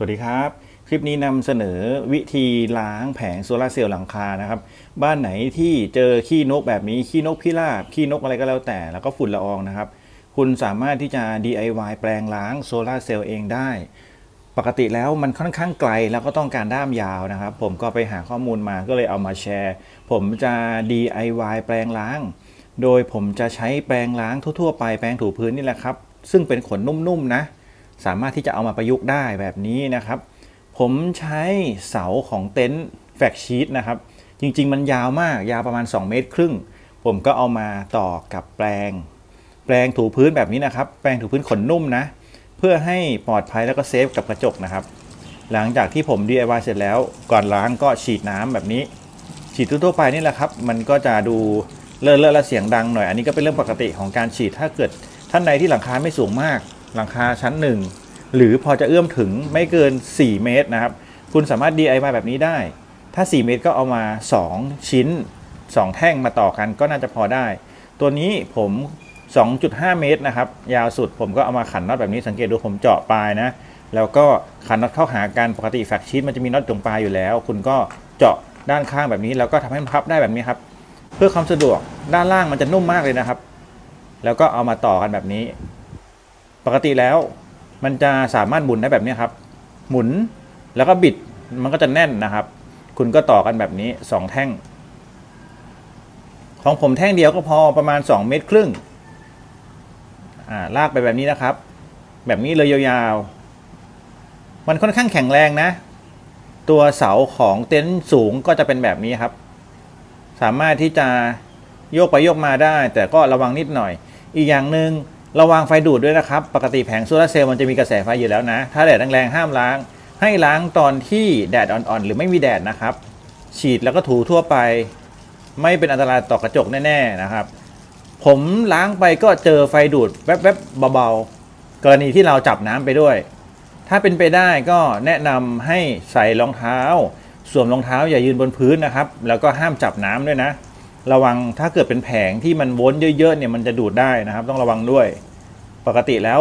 สวัสดีครับ คลิปนี้นำเสนอวิธีล้างแผงโซลาเซลล์หลังคานะครับ บ้านไหนที่เจอขี้นกแบบนี้ขี้นกพิราบขี้นกอะไรก็แล้วแต่ แล้วก็ฝุ่นละอองนะครับ คุณสามารถที่จะ DIY แปลงล้างโซลาเซลล์เองได้ ปกติแล้วมันค่อนข้างไกลแล้วก็ต้องการด้ามยาวนะครับ ผมก็ไปหาข้อมูลมาก็เลยเอามาแชร์ ผมจะ DIY แปลงล้าง โดยผมจะใช้แปรงล้างทั่วๆ ไปแปรงถูพื้นนี่แหละครับ ซึ่งเป็นขนนุ่มๆนะ สามารถที่จะเอามาประยุกต์ได้แบบนี้นะครับ ผมใช้เสาของเต็นท์แฟกชีตนะครับ จริง ๆ มันยาวมากยาวประมาณ 2 เมตรครึ่ง ผมก็เอามาต่อกับแปรงแปรงถูพื้นแบบนี้นะครับ แปรงถูพื้นขนนุ่มนะ เพื่อให้ปลอดภัยแล้วก็เซฟกับกระจกนะครับ หลังจากที่ผม DIY เสร็จแล้วก่อนล้างก็ฉีดน้ำแบบนี้ ฉีดทั่วไปนี่แหละครับ มันก็จะดูเลอะเลอะและเสียงดังหน่อย อันนี้ก็เป็นเรื่องปกติของการฉีดถ้าเกิดท่านใดที่หลังคาไม่สูงมาก หลังคาชั้นหนึ่งหรือพอจะเอื้อมถึงไม่เกิน 4 เมตรนะครับ คุณสามารถ DIY แบบนี้ได้ ถ้า 4 เมตรก็เอามา 2 ชิ้น 2 แท่งมาต่อกันก็น่าจะพอได้ ตัวนี้ผม 2.5 เมตรนะครับ ยาวสุดผมก็เอามาขันน็อตแบบนี้สังเกตดูผมเจาะปลายนะ แล้วก็ขันน็อตเข้าหากันปกติแฟกชีตมันจะมีน็อตตรงปลายอยู่แล้ว คุณก็เจาะด้านข้างแบบนี้ แล้วก็ทำให้มันพับได้แบบนี้ครับ เพื่อความสะดวกด้านล่างมันจะนุ่มมากเลยนะครับ แล้วก็เอามาต่อกันแบบนี้ ปกติแล้วมันจะสามารถหมุนได้แบบนี้ครับ หมุนแล้วก็บิดมันก็จะแน่นนะครับ คุณก็ต่อกันแบบนี้สองแท่ง ของผมแท่งเดียวก็พอประมาณ 2 เมตรครึ่งาลากไปแบบนี้นะครับ แบบนี้เลยยาวๆ มันค่อนข้างแข็งแรงนะ ตัวเสาของเต็นท์สูงก็จะเป็นแบบนี้ครับ สามารถที่จะโยกไปโยกมาได้ แต่ก็ระวังนิดหน่อย อีกอย่างหนึ่ง ระวังไฟดูดด้วยนะครับ ปกติแผงโซลาเซลล์มันจะมีกระแสไฟอยู่แล้วนะ ถ้าแดดแรงๆห้ามล้าง ให้ล้างตอนที่แดดอ่อนๆ หรือไม่มีแดดนะครับ ฉีดแล้วก็ถูทั่วไป ไม่เป็นอันตรายต่อกระจกแน่ๆนะครับ ผมล้างไปก็เจอไฟดูดแวบๆเบาๆ กรณีที่เราจับน้ำไปด้วย ถ้าเป็นไปได้ก็แนะนำให้ใส่รองเท้า สวมรองเท้าอย่ายืนบนพื้นนะครับ แล้วก็ห้ามจับน้ำด้วยนะ ระวังถ้าเกิดเป็นแผงที่มันวนเยอะๆเนี่ยมันจะดูดได้นะครับ ต้องระวังด้วย ปกติแล้ว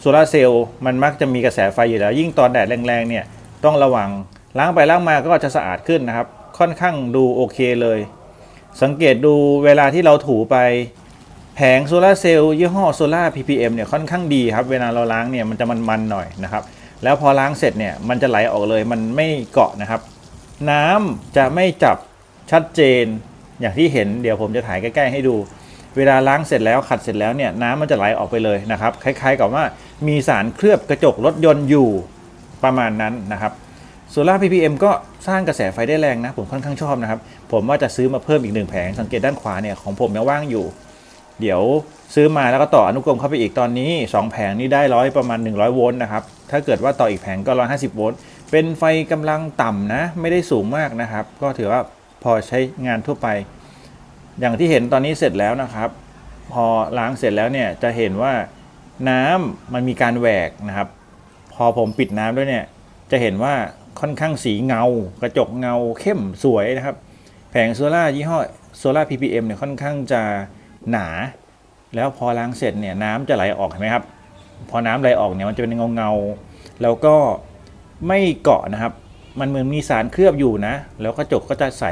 โซลาร์เซลล์มันมักจะมีกระแสไฟอยู่แล้ว ยิ่งตอนแดดแรงๆเนี่ยต้องระวังล้างไปล้างมาก็จะสะอาดขึ้นนะครับ ค่อนข้างดูโอเคเลย สังเกตดูเวลาที่เราถูไปแผงโซลาร์เซลล์ยี่ห้อโซลา PPM เนี่ยค่อนข้างดีครับ เวลาเราล้างเนี่ยมันจะมันๆหน่อยนะครับ แล้วพอล้างเสร็จเนี่ยมันจะไหลออกเลยมันไม่เกาะนะครับ น้ำจะไม่จับชัดเจนอย่างที่เห็นเดี๋ยวผมจะถ่ายใกล้ ๆ ให้ดู เวลาล้างเสร็จแล้วขัดเสร็จแล้วเนี่ยน้ำมันจะไหลออกไปเลยนะครับ คล้ายๆกับว่ามีสารเคลือบกระจกรถยนต์อยู่ประมาณนั้นนะครับโซลาร์ PPM ก็สร้างกระแสไฟได้แรงนะ ผมค่อนข้างชอบนะครับ ผมว่าจะซื้อมาเพิ่มอีกหนึ่งแผง สังเกตด้านขวาเนี่ยของผมยังว่างอยู่ เดี๋ยวซื้อมาแล้วก็ต่ออนุกรมเข้าไปอีกตอนนี้ 2 แผงนี้ได้ร้อยประมาณ 100 โวลต์นะครับ ถ้าเกิดว่าต่ออีกแผงก็ 150 โวลต์ เป็นไฟกำลังต่ำนะ ไม่ได้สูงมากนะครับ ก็ถือว่าพอใช้งานทั่วไป อย่างที่เห็นตอนนี้เสร็จแล้วนะครับ พอล้างเสร็จแล้วเนี่ยจะเห็นว่าน้ำมันมีการแหวกนะครับ พอผมปิดน้ำด้วยเนี่ยจะเห็นว่าค่อนข้างสีเงา กระจกเงาเข้มสวยนะครับ แผงโซล่ายี่ห้อโซล่า PPM เนี่ยค่อนข้างจะหนา แล้วพอล้างเสร็จเนี่ยน้ำจะไหลออกเห็นไหมครับ พอน้ำไหลออกเนี่ยมันจะเป็นเงาเงาแล้วก็ไม่เกาะนะครับ มันเหมือนมีสารเคลือบอยู่นะ แล้วกระจกก็จะใส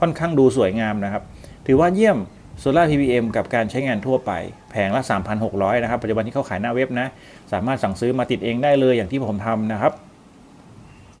ค่อนข้างดูสวยงามนะครับ ถือว่าเยี่ยมโซลาร์ PPM กับการใช้งานทั่วไป แผงละ 3,600 นะครับ ปัจจุบันที่เขาขายหน้าเว็บนะ สามารถสั่งซื้อมาติดเองได้เลยอย่างที่ผมทำนะครับ